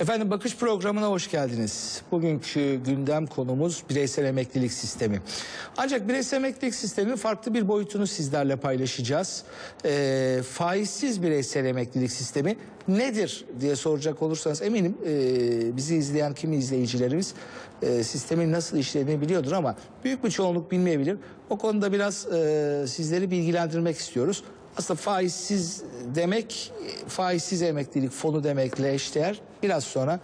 Efendim bakış programına hoş geldiniz. Bugünkü gündem konumuz bireysel emeklilik sistemi. Ancak bireysel emeklilik sisteminin farklı bir boyutunu sizlerle paylaşacağız. Ee, faizsiz bireysel emeklilik sistemi nedir diye soracak olursanız eminim e, bizi izleyen kimi izleyicilerimiz e, sistemin nasıl işlediğini biliyordur ama büyük bir çoğunluk bilmeyebilir. O konuda biraz e, sizleri bilgilendirmek istiyoruz. Aslında faizsiz demek faizsiz emeklilik fonu demekle eşdeğer. Biraz sonra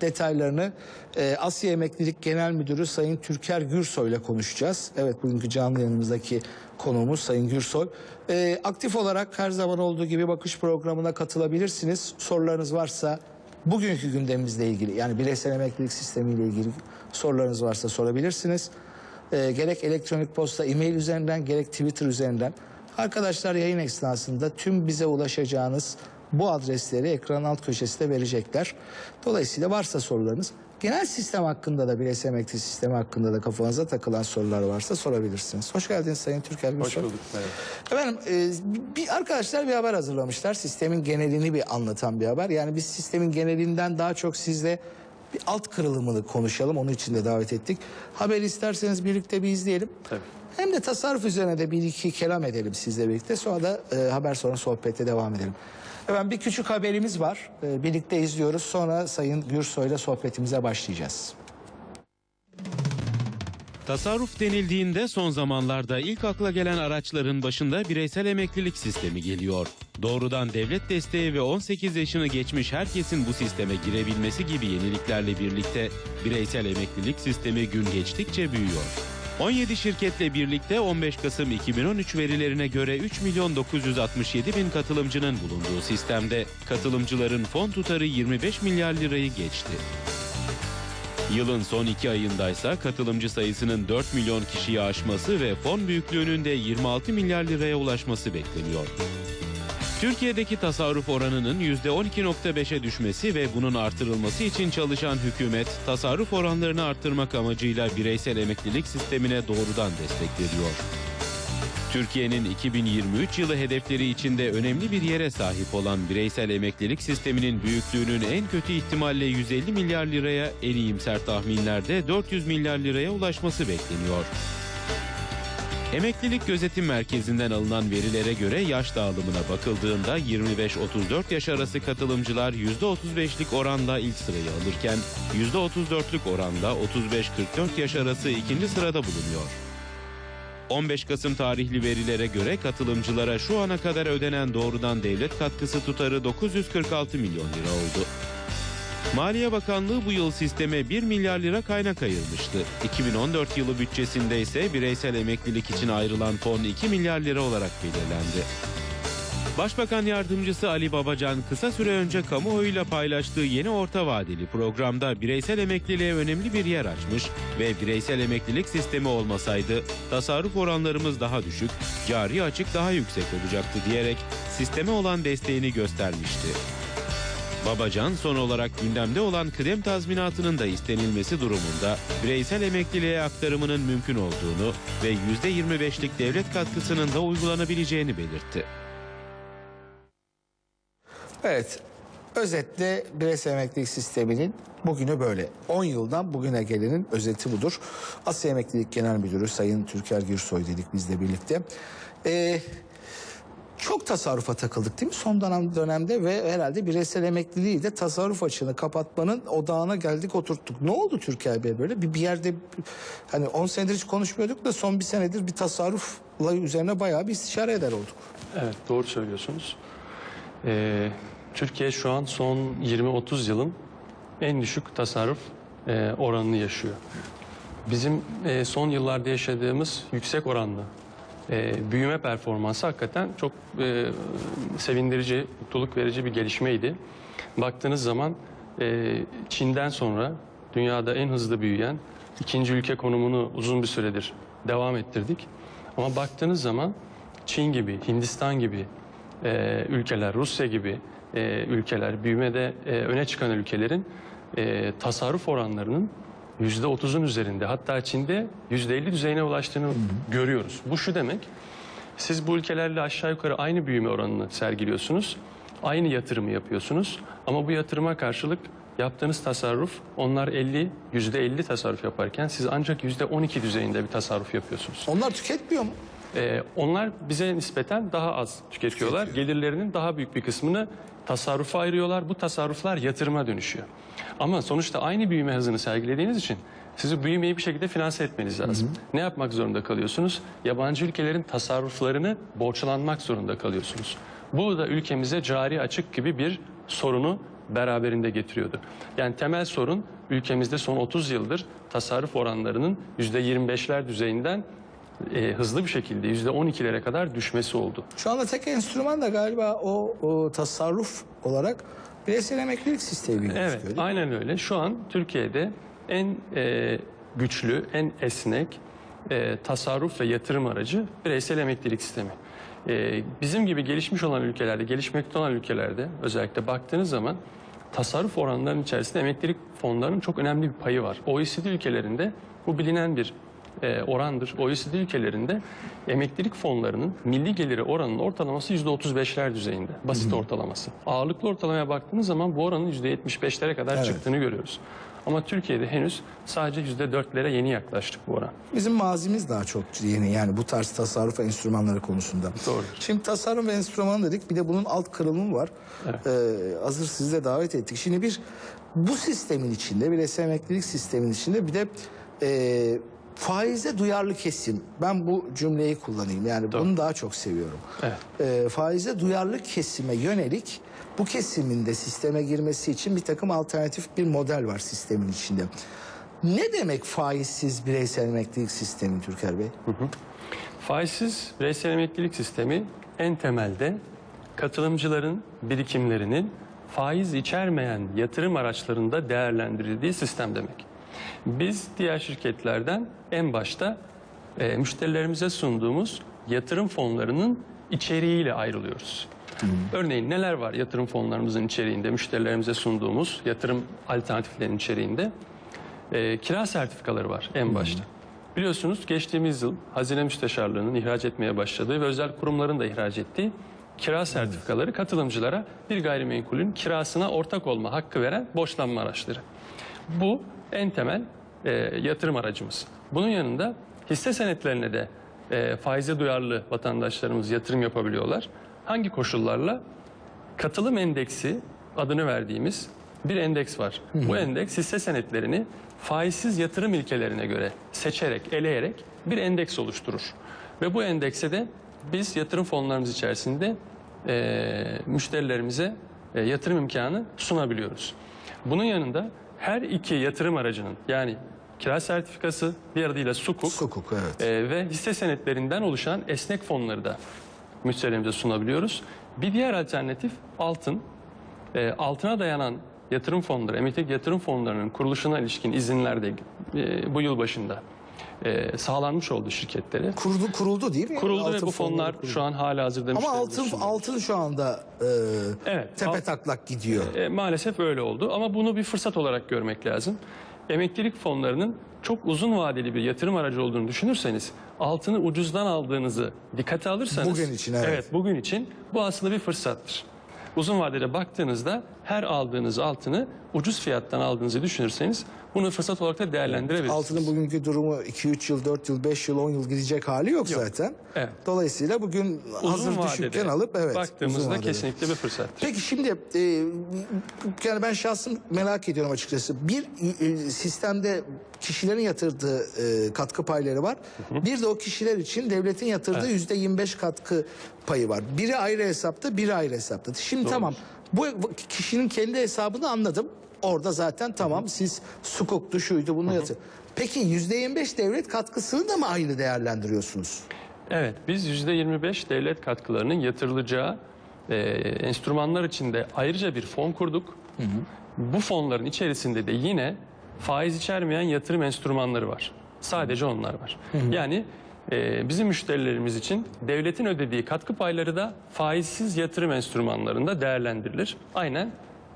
detaylarını e, Asya Emeklilik Genel Müdürü Sayın Türker Gürsoy ile konuşacağız. Evet bugünkü canlı yanımızdaki konuğumuz Sayın Gürsoy. E, aktif olarak her zaman olduğu gibi bakış programına katılabilirsiniz. Sorularınız varsa bugünkü gündemimizle ilgili yani bireysel emeklilik sistemiyle ilgili sorularınız varsa sorabilirsiniz. E, gerek elektronik posta, e-mail üzerinden gerek Twitter üzerinden. Arkadaşlar yayın esnasında tüm bize ulaşacağınız bu adresleri ekranın alt köşesinde verecekler. Dolayısıyla varsa sorularınız genel sistem hakkında da bireysel emeklilik sistemi hakkında da kafanıza takılan sorular varsa sorabilirsiniz. Hoş geldiniz Sayın Türker Hoş bulduk. Merhaba. Efendim e, bir arkadaşlar bir haber hazırlamışlar. Sistemin genelini bir anlatan bir haber. Yani biz sistemin genelinden daha çok sizle bir alt kırılımını konuşalım. Onun için de davet ettik. Haberi isterseniz birlikte bir izleyelim. Tabii. Hem de tasarruf üzerine de bir iki kelam edelim sizle birlikte. Sonra da e, haber sonra sohbete devam edelim. Efendim bir küçük haberimiz var. E, birlikte izliyoruz. Sonra Sayın Gürsoy'la sohbetimize başlayacağız. Tasarruf denildiğinde son zamanlarda ilk akla gelen araçların başında bireysel emeklilik sistemi geliyor. Doğrudan devlet desteği ve 18 yaşını geçmiş herkesin bu sisteme girebilmesi gibi yeniliklerle birlikte bireysel emeklilik sistemi gün geçtikçe büyüyor. 17 şirketle birlikte 15 Kasım 2013 verilerine göre 3 milyon 967 bin katılımcının bulunduğu sistemde katılımcıların fon tutarı 25 milyar lirayı geçti. Yılın son iki ayındaysa katılımcı sayısının 4 milyon kişiyi aşması ve fon büyüklüğünün de 26 milyar liraya ulaşması bekleniyor. Türkiye'deki tasarruf oranının %12.5'e düşmesi ve bunun artırılması için çalışan hükümet, tasarruf oranlarını arttırmak amacıyla bireysel emeklilik sistemine doğrudan destek veriyor. Türkiye'nin 2023 yılı hedefleri içinde önemli bir yere sahip olan bireysel emeklilik sisteminin büyüklüğünün en kötü ihtimalle 150 milyar liraya, en iyimser tahminlerde 400 milyar liraya ulaşması bekleniyor. Emeklilik Gözetim Merkezi'nden alınan verilere göre yaş dağılımına bakıldığında 25-34 yaş arası katılımcılar %35'lik oranda ilk sırayı alırken %34'lük oranda 35-44 yaş arası ikinci sırada bulunuyor. 15 Kasım tarihli verilere göre katılımcılara şu ana kadar ödenen doğrudan devlet katkısı tutarı 946 milyon lira oldu. Maliye Bakanlığı bu yıl sisteme 1 milyar lira kaynak ayırmıştı. 2014 yılı bütçesinde ise bireysel emeklilik için ayrılan fon 2 milyar lira olarak belirlendi. Başbakan Yardımcısı Ali Babacan kısa süre önce kamuoyuyla paylaştığı yeni orta vadeli programda bireysel emekliliğe önemli bir yer açmış ve bireysel emeklilik sistemi olmasaydı tasarruf oranlarımız daha düşük, cari açık daha yüksek olacaktı diyerek sisteme olan desteğini göstermişti. Babacan son olarak gündemde olan kıdem tazminatının da istenilmesi durumunda bireysel emekliliğe aktarımının mümkün olduğunu ve %25'lik devlet katkısının da uygulanabileceğini belirtti. Evet. Özetle bireysel emeklilik sisteminin bugünü böyle. 10 yıldan bugüne gelenin özeti budur. Asya Emeklilik Genel Müdürü Sayın Türker Gürsoy dedik bizle birlikte. Ee, çok tasarrufa takıldık değil mi son dönem, dönemde ve herhalde bireysel emekliliği de tasarruf açığını kapatmanın odağına geldik oturttuk. Ne oldu Türker Bey böyle? Bir, bir yerde hani 10 senedir hiç konuşmuyorduk da son bir senedir bir tasarrufla üzerine bayağı bir istişare eder olduk. Evet doğru söylüyorsunuz. Ee, Türkiye şu an son 20-30 yılın en düşük tasarruf e, oranını yaşıyor. Bizim e, son yıllarda yaşadığımız yüksek oranlı e, büyüme performansı hakikaten çok e, sevindirici, mutluluk verici bir gelişmeydi. Baktığınız zaman e, Çin'den sonra dünyada en hızlı büyüyen ikinci ülke konumunu uzun bir süredir devam ettirdik. Ama baktığınız zaman Çin gibi, Hindistan gibi e, ülkeler, Rusya gibi e, ülkeler, büyümede e, öne çıkan ülkelerin e, tasarruf oranlarının yüzde otuzun üzerinde hatta Çin'de yüzde elli düzeyine ulaştığını görüyoruz. Bu şu demek, siz bu ülkelerle aşağı yukarı aynı büyüme oranını sergiliyorsunuz Aynı yatırımı yapıyorsunuz ama bu yatırıma karşılık yaptığınız tasarruf onlar 50 %50 tasarruf yaparken siz ancak %12 düzeyinde bir tasarruf yapıyorsunuz. Onlar tüketmiyor mu? Ee, onlar bize nispeten daha az tüketiyorlar. Gelirlerinin daha büyük bir kısmını tasarrufa ayırıyorlar. Bu tasarruflar yatırıma dönüşüyor. Ama sonuçta aynı büyüme hızını sergilediğiniz için sizi büyümeyi bir şekilde finanse etmeniz lazım. Ne yapmak zorunda kalıyorsunuz? Yabancı ülkelerin tasarruflarını borçlanmak zorunda kalıyorsunuz. Bu da ülkemize cari açık gibi bir sorunu beraberinde getiriyordu. Yani temel sorun ülkemizde son 30 yıldır tasarruf oranlarının %25'ler düzeyinden e, hızlı bir şekilde %12'lere kadar düşmesi oldu. Şu anda tek enstrüman da galiba o, o tasarruf olarak bireysel emeklilik sistemi. Evet, mi? aynen öyle. Şu an Türkiye'de en e, güçlü, en esnek e, tasarruf ve yatırım aracı bireysel emeklilik sistemi. E, bizim gibi gelişmiş olan ülkelerde, gelişmekte olan ülkelerde özellikle baktığınız zaman tasarruf oranlarının içerisinde emeklilik fonlarının çok önemli bir payı var. OECD ülkelerinde bu bilinen bir e, orandır. OECD ülkelerinde emeklilik fonlarının milli geliri oranının ortalaması %35'ler düzeyinde. Basit ortalaması. Ağırlıklı ortalamaya baktığınız zaman bu oranın %75'lere kadar Evet. çıktığını görüyoruz. Ama Türkiye'de henüz sadece %4'lere yeni yaklaştık bu oran. Bizim mazimiz daha çok yeni yani bu tarz tasarruf enstrümanları konusunda. Doğrudur. Şimdi tasarruf enstrümanı dedik bir de bunun alt kırılımı var. Ee, hazır sizi de davet ettik. Şimdi bir bu sistemin içinde bireysel emeklilik sistemin içinde bir de e, faize duyarlı kesim. Ben bu cümleyi kullanayım yani bunu daha çok seviyorum. Evet. Ee, faize duyarlı kesime yönelik bu kesimin de sisteme girmesi için bir takım alternatif bir model var sistemin içinde. Ne demek faizsiz bireysel emeklilik sistemi Türker Bey? Faizsiz bireysel emeklilik sistemi en temelde katılımcıların birikimlerinin faiz içermeyen yatırım araçlarında değerlendirildiği sistem demek. Biz diğer şirketlerden en başta e, müşterilerimize sunduğumuz yatırım fonlarının içeriğiyle ayrılıyoruz. Örneğin neler var yatırım fonlarımızın içeriğinde, müşterilerimize sunduğumuz yatırım alternatiflerinin içeriğinde? E, kira sertifikaları var en başta. Biliyorsunuz geçtiğimiz yıl Hazine Müsteşarlığı'nın ihraç etmeye başladığı ve özel kurumların da ihraç ettiği kira sertifikaları katılımcılara bir gayrimenkulün kirasına ortak olma hakkı veren borçlanma araçları. Bu en temel e, yatırım aracımız. Bunun yanında hisse senetlerine de e, faize duyarlı vatandaşlarımız yatırım yapabiliyorlar. Hangi koşullarla? Katılım endeksi adını verdiğimiz bir endeks var. Bu endeks hisse senetlerini faizsiz yatırım ilkelerine göre seçerek, eleyerek bir endeks oluşturur. Ve bu endekse de biz yatırım fonlarımız içerisinde e, müşterilerimize e, yatırım imkanı sunabiliyoruz. Bunun yanında her iki yatırım aracının yani kira sertifikası bir adıyla sukuk, Sukuk evet. ee, ve hisse senetlerinden oluşan esnek fonları da müşterilerimize sunabiliyoruz. Bir diğer alternatif altın. Ee, altına dayanan yatırım fonları, emeklilik yatırım fonlarının kuruluşuna ilişkin izinler de e, bu yıl başında e, sağlanmış oldu şirketlere. Kuruldu, kuruldu değil mi? Kuruldu ve Altın bu fonlar kuruldu. şu an hala hazırda Ama altın altın şu anda e, Evet, tepe alt- taklak gidiyor. E, maalesef öyle oldu ama bunu bir fırsat olarak görmek lazım. Emeklilik fonlarının çok uzun vadeli bir yatırım aracı olduğunu düşünürseniz altını ucuzdan aldığınızı dikkate alırsanız Bugün için, evet. bugün için bu aslında bir fırsattır. Uzun vadede baktığınızda her aldığınız altını ucuz fiyattan aldığınızı düşünürseniz bunu fırsat olarak da değerlendirebilirsiniz. Altının bugünkü durumu 2-3 yıl, 4 yıl, 5 yıl, 10 yıl gidecek hali yok, zaten. Evet. Dolayısıyla bugün hazır uzun düşükken vadede alıp evet. uzun baktığımızda vadede. kesinlikle bir fırsattır. Peki şimdi e, yani ben şahsım merak ediyorum açıkçası. Bir e, sistemde kişilerin yatırdığı e, katkı payları var. Bir de o kişiler için devletin yatırdığı yüzde 25 katkı payı var. Biri ayrı hesapta, biri ayrı hesapta. Şimdi tamam. Bu bu kişinin kendi hesabını anladım. Orada zaten tamam siz sukuktu şuydu bunu yatır. Peki yüzde 25 devlet katkısını da mı aynı değerlendiriyorsunuz? Evet, biz %25 devlet katkılarının yatırılacağı e, enstrümanlar içinde ayrıca bir fon kurduk. Bu fonların içerisinde de yine faiz içermeyen yatırım enstrümanları var. Sadece onlar var. Yani e, bizim müşterilerimiz için devletin ödediği katkı payları da faizsiz yatırım enstrümanlarında değerlendirilir. Aynen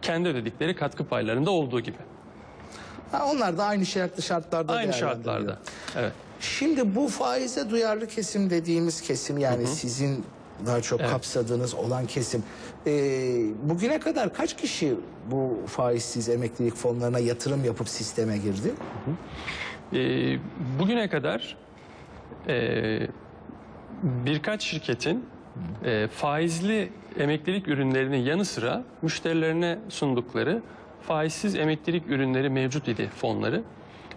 kendi ödedikleri katkı paylarında olduğu gibi. Ha, onlar da aynı şartlı şartlarda Aynı şartlarda. Evet. Şimdi bu faize duyarlı kesim dediğimiz kesim yani sizin daha çok Evet. kapsadığınız olan kesim. Ee, bugüne kadar kaç kişi bu faizsiz emeklilik fonlarına yatırım yapıp sisteme girdi? Ee, bugüne kadar e, birkaç şirketin e, faizli emeklilik ürünlerinin yanı sıra müşterilerine sundukları faizsiz emeklilik ürünleri mevcut idi fonları.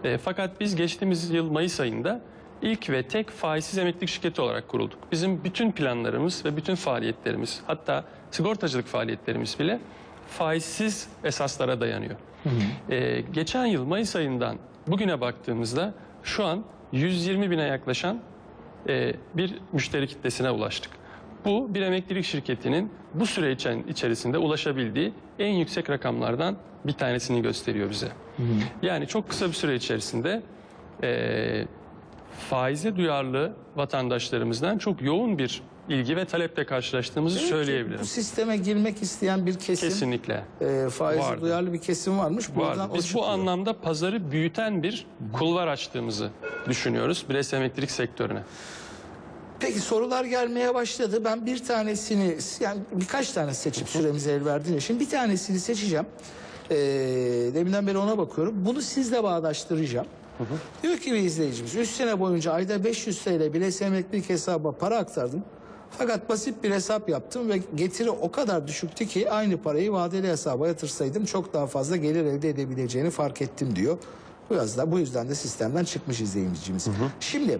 E, fakat biz geçtiğimiz yıl Mayıs ayında ilk ve tek faizsiz emeklilik şirketi olarak kurulduk. Bizim bütün planlarımız ve bütün faaliyetlerimiz hatta sigortacılık faaliyetlerimiz bile faizsiz esaslara dayanıyor. E, geçen yıl Mayıs ayından bugüne baktığımızda şu an 120 bine yaklaşan e, bir müşteri kitlesine ulaştık. Bu bir emeklilik şirketinin bu süre içen- içerisinde ulaşabildiği en yüksek rakamlardan bir tanesini gösteriyor bize. Yani çok kısa bir süre içerisinde e, faize duyarlı vatandaşlarımızdan çok yoğun bir ilgi ve taleple karşılaştığımızı Demek söyleyebilirim. Bu sisteme girmek isteyen bir kesim, Kesinlikle. e, faize Vardı. duyarlı bir kesim varmış. Buradan Vardı. Biz bu anlamda pazarı büyüten bir kulvar açtığımızı düşünüyoruz bireysel emeklilik sektörüne. Peki sorular gelmeye başladı. Ben bir tanesini yani birkaç tane seçip süremize el verdiğin için bir tanesini seçeceğim. Ee, deminden beri ona bakıyorum. Bunu sizle bağdaştıracağım. Diyor ki bir izleyicimiz 3 sene boyunca ayda 500 TL bireysel emeklilik hesaba para aktardım. Fakat basit bir hesap yaptım ve getiri o kadar düşüktü ki aynı parayı vadeli hesaba yatırsaydım çok daha fazla gelir elde edebileceğini fark ettim diyor. Biraz da bu yüzden de sistemden çıkmış izleyicimiz. Şimdi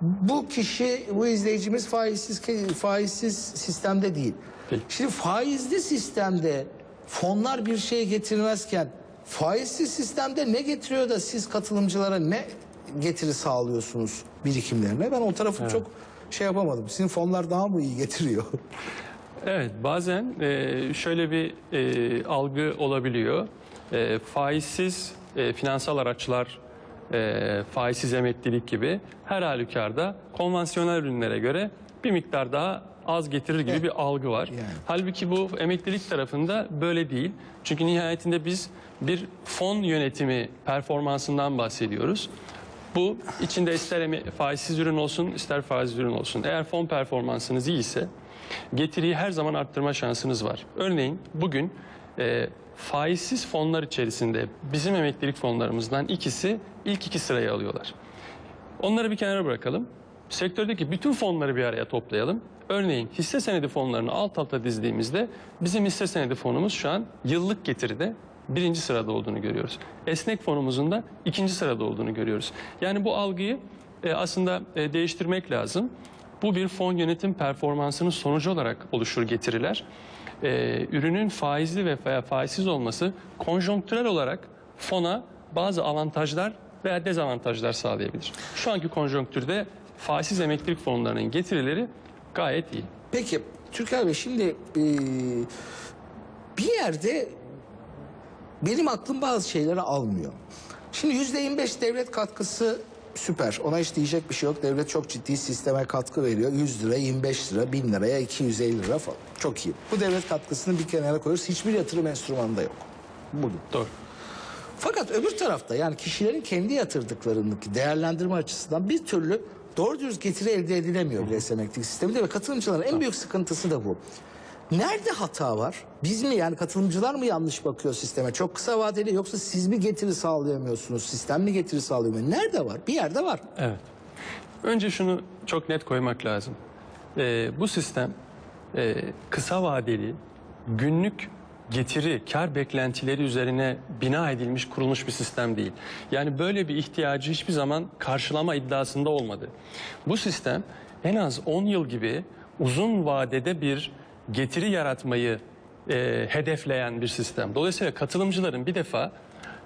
bu kişi, bu izleyicimiz faizsiz faizsiz sistemde değil. Değil. Şimdi faizli sistemde fonlar bir şey getirmezken faizsiz sistemde ne getiriyor da siz katılımcılara ne getiri sağlıyorsunuz birikimlerine? Ben o tarafı çok şey yapamadım. Sizin fonlar daha mı iyi getiriyor? Evet bazen e, şöyle bir e, algı olabiliyor. E, faizsiz e, finansal araçlar, e, faizsiz emeklilik gibi her halükarda konvansiyonel ürünlere göre bir miktar daha az getirir gibi Evet. bir algı var. Yani. Halbuki bu emeklilik tarafında böyle değil. Çünkü nihayetinde biz bir fon yönetimi performansından bahsediyoruz. Bu içinde ister faizsiz ürün olsun ister faizli ürün olsun. Eğer fon performansınız iyi ise getiriyi her zaman arttırma şansınız var. Örneğin bugün e, faizsiz fonlar içerisinde bizim emeklilik fonlarımızdan ikisi ilk iki sırayı alıyorlar. Onları bir kenara bırakalım. Sektördeki bütün fonları bir araya toplayalım. Örneğin hisse senedi fonlarını alt alta dizdiğimizde bizim hisse senedi fonumuz şu an yıllık getiride birinci sırada olduğunu görüyoruz. Esnek fonumuzun da ikinci sırada olduğunu görüyoruz. Yani bu algıyı e, aslında e, değiştirmek lazım. Bu bir fon yönetim performansının sonucu olarak oluşur getiriler. E, ürünün faizli ve faizsiz olması konjonktürel olarak fona bazı avantajlar veya dezavantajlar sağlayabilir. Şu anki konjonktürde faizsiz emeklilik fonlarının getirileri gayet iyi. Peki Türker Bey şimdi e, bir yerde benim aklım bazı şeyleri almıyor. Şimdi yüzde 25 devlet katkısı süper. Ona hiç diyecek bir şey yok. Devlet çok ciddi sisteme katkı veriyor. 100 lira, 25 lira, 1000 liraya 250 lira falan. Çok iyi. Bu devlet katkısını bir kenara koyuyoruz. Hiçbir yatırım enstrümanında yok. Bugün. Doğru. Fakat öbür tarafta yani kişilerin kendi yatırdıklarındaki değerlendirme açısından bir türlü doğru dürüst getiri elde edilemiyor bireysel emeklilik sisteminde ve katılımcıların en büyük sıkıntısı da bu. Nerede hata var? Biz mi yani katılımcılar mı yanlış bakıyor sisteme? Çok kısa vadeli yoksa siz mi getiri sağlayamıyorsunuz? Sistem mi getiri sağlayamıyor? Nerede var? Bir yerde var. Evet. Önce şunu çok net koymak lazım. Ee, bu sistem e, kısa vadeli, günlük getiri, kar beklentileri üzerine bina edilmiş, kurulmuş bir sistem değil. Yani böyle bir ihtiyacı hiçbir zaman karşılama iddiasında olmadı. Bu sistem en az 10 yıl gibi uzun vadede bir getiri yaratmayı e, hedefleyen bir sistem. Dolayısıyla katılımcıların bir defa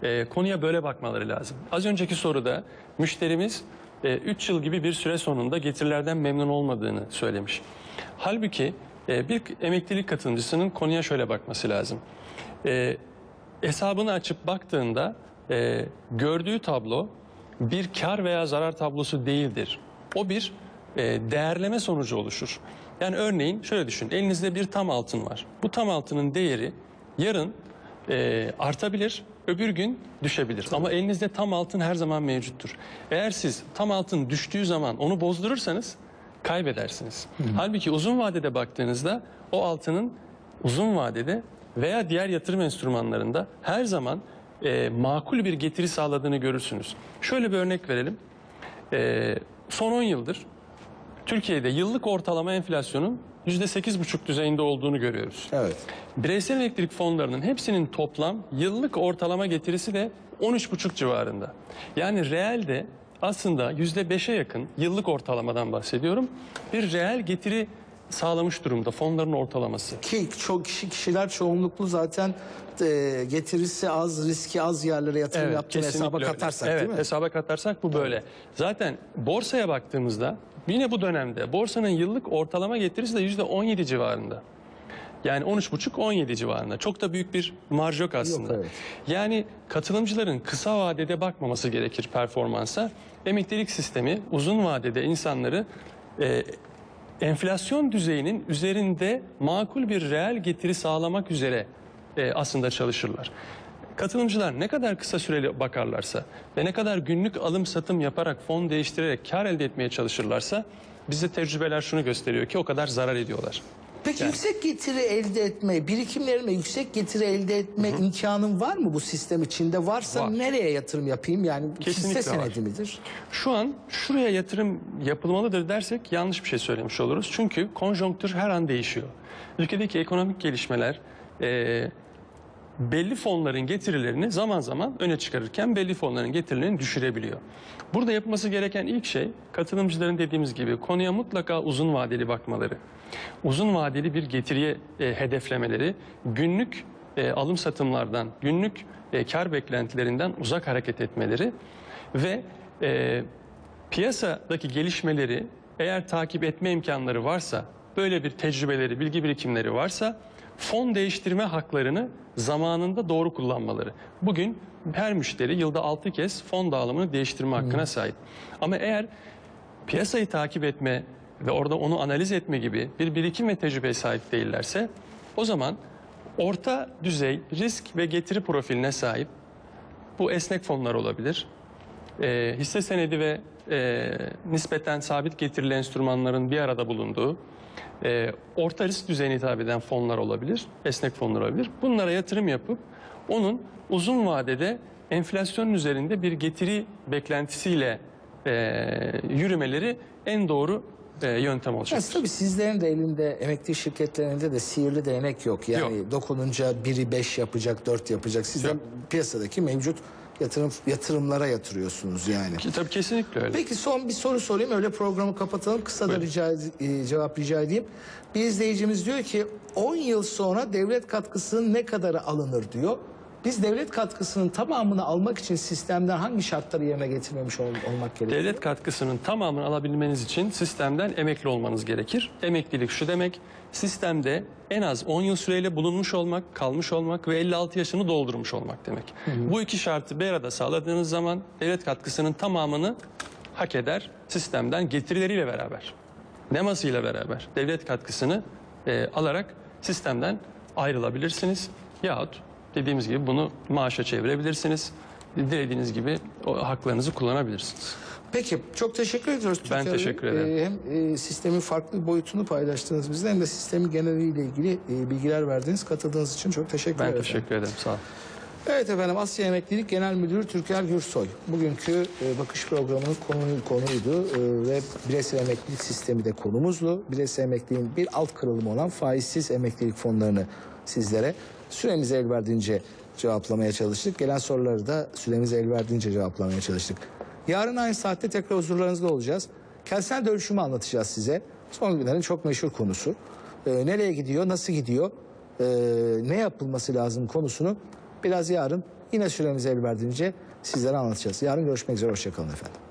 e, konuya böyle bakmaları lazım. Az önceki soruda müşterimiz 3 yıl gibi bir süre sonunda getirilerden memnun olmadığını söylemiş. Halbuki e, bir emeklilik katılımcısının konuya şöyle bakması lazım. E, hesabını açıp baktığında e, gördüğü tablo bir kar veya zarar tablosu değildir. O bir e, değerleme sonucu oluşur. Yani örneğin şöyle düşün. Elinizde bir tam altın var. Bu tam altının değeri yarın e, artabilir, öbür gün düşebilir. Ama elinizde tam altın her zaman mevcuttur. Eğer siz tam altın düştüğü zaman onu bozdurursanız kaybedersiniz. Halbuki uzun vadede baktığınızda o altının uzun vadede veya diğer yatırım enstrümanlarında her zaman e, makul bir getiri sağladığını görürsünüz. Şöyle bir örnek verelim. E, son 10 yıldır Türkiye'de yıllık ortalama enflasyonun %8,5 düzeyinde olduğunu görüyoruz. Evet. Bireysel elektrik fonlarının hepsinin toplam yıllık ortalama getirisi de 13,5 civarında. Yani reelde aslında %5'e yakın yıllık ortalamadan bahsediyorum. Bir reel getiri sağlamış durumda fonların ortalaması. Ki çok kişi kişiler çoğunluklu zaten e, getirisi az, riski az yerlere yatırım yaptığını hesaba öyle. katarsak evet, değil mi? hesaba katarsak bu böyle. Zaten borsaya baktığımızda yine bu dönemde borsanın yıllık ortalama getirisi de %17 civarında. Yani 13,5-17 civarında. Çok da büyük bir marj yok aslında. evet. Yani katılımcıların kısa vadede bakmaması gerekir performansa. Emeklilik sistemi uzun vadede insanları e, enflasyon düzeyinin üzerinde makul bir reel getiri sağlamak üzere e, aslında çalışırlar. Katılımcılar ne kadar kısa süreli bakarlarsa ve ne kadar günlük alım satım yaparak fon değiştirerek kar elde etmeye çalışırlarsa bize tecrübeler şunu gösteriyor ki o kadar zarar ediyorlar. Peki yüksek getiri elde etme, birikimlerime yüksek getiri elde etme imkanım var mı bu sistem içinde? Varsa Var. nereye yatırım yapayım? Yani Kesinlikle hisse var. senedi midir? Şu an şuraya yatırım yapılmalıdır dersek yanlış bir şey söylemiş oluruz. Çünkü konjonktür her an değişiyor. Ülkedeki ekonomik gelişmeler e, belli fonların getirilerini zaman zaman öne çıkarırken belli fonların getirilerini düşürebiliyor. Burada yapılması gereken ilk şey katılımcıların dediğimiz gibi konuya mutlaka uzun vadeli bakmaları. Uzun vadeli bir getiriye e, hedeflemeleri, günlük e, alım satımlardan, günlük e, kar beklentilerinden uzak hareket etmeleri ve e, piyasadaki gelişmeleri eğer takip etme imkanları varsa, böyle bir tecrübeleri, bilgi birikimleri varsa fon değiştirme haklarını zamanında doğru kullanmaları. Bugün her müşteri yılda 6 kez fon dağılımını değiştirme hakkına sahip. Ama eğer piyasayı takip etme ve orada onu analiz etme gibi bir birikim ve tecrübeye sahip değillerse o zaman orta düzey risk ve getiri profiline sahip bu esnek fonlar olabilir. E, hisse senedi ve e, nispeten sabit getirili enstrümanların bir arada bulunduğu e, orta risk düzeyine hitap eden fonlar olabilir, esnek fonlar olabilir. Bunlara yatırım yapıp onun uzun vadede enflasyonun üzerinde bir getiri beklentisiyle e, yürümeleri en doğru e, yöntem Ya, olacaktır. tabii sizlerin de elinde emekli şirketlerinde de sihirli değnek yok. Yani Yok. dokununca biri 5 yapacak, 4 yapacak. Siz de Yok. piyasadaki mevcut yatırım yatırımlara yatırıyorsunuz yani. Ki, tabii kesinlikle öyle. Peki son bir soru sorayım öyle programı kapatalım. Kısa da Buyurun. rica, e, cevap rica edeyim. Bir izleyicimiz diyor ki 10 yıl sonra devlet katkısının ne kadarı alınır diyor. Biz devlet katkısının tamamını almak için sistemden hangi şartları yerine getirmemiş ol- olmak gerekiyor? Devlet katkısının tamamını alabilmeniz için sistemden emekli olmanız gerekir. Emeklilik şu demek, sistemde en az 10 yıl süreyle bulunmuş olmak, kalmış olmak ve 56 yaşını doldurmuş olmak demek. Bu iki şartı bir arada sağladığınız zaman devlet katkısının tamamını hak eder sistemden getirileriyle beraber. Nemasıyla beraber devlet katkısını e, alarak sistemden ayrılabilirsiniz. Yahut dediğimiz gibi bunu maaşa çevirebilirsiniz. Dilediğiniz gibi o haklarınızı kullanabilirsiniz. Peki çok teşekkür ediyoruz. Ben Bey. teşekkür ederim. Ee, hem e, sistemin farklı boyutunu paylaştınız bizle hem de sistemin geneliyle ilgili e, bilgiler verdiniz. Katıldığınız için çok teşekkür Ben ederim. teşekkür ederim. Sağ olun. Evet efendim Asya Emeklilik Genel Müdürü Türker Gürsoy. Bugünkü e, bakış programının konu, konuydu e, ve bireysel emeklilik sistemi de konumuzdu. Bireysel emekliliğin bir alt kırılımı olan faizsiz emeklilik fonlarını sizlere süremize el verdiğince cevaplamaya çalıştık. Gelen soruları da süremize el verdiğince cevaplamaya çalıştık. Yarın aynı saatte tekrar huzurlarınızda olacağız. Kentsel dönüşümü anlatacağız size. Son günlerin çok meşhur konusu. E, nereye gidiyor, nasıl gidiyor, e, ne yapılması lazım konusunu biraz yarın yine süremize el verdiğince sizlere anlatacağız. Yarın görüşmek üzere, hoşçakalın efendim.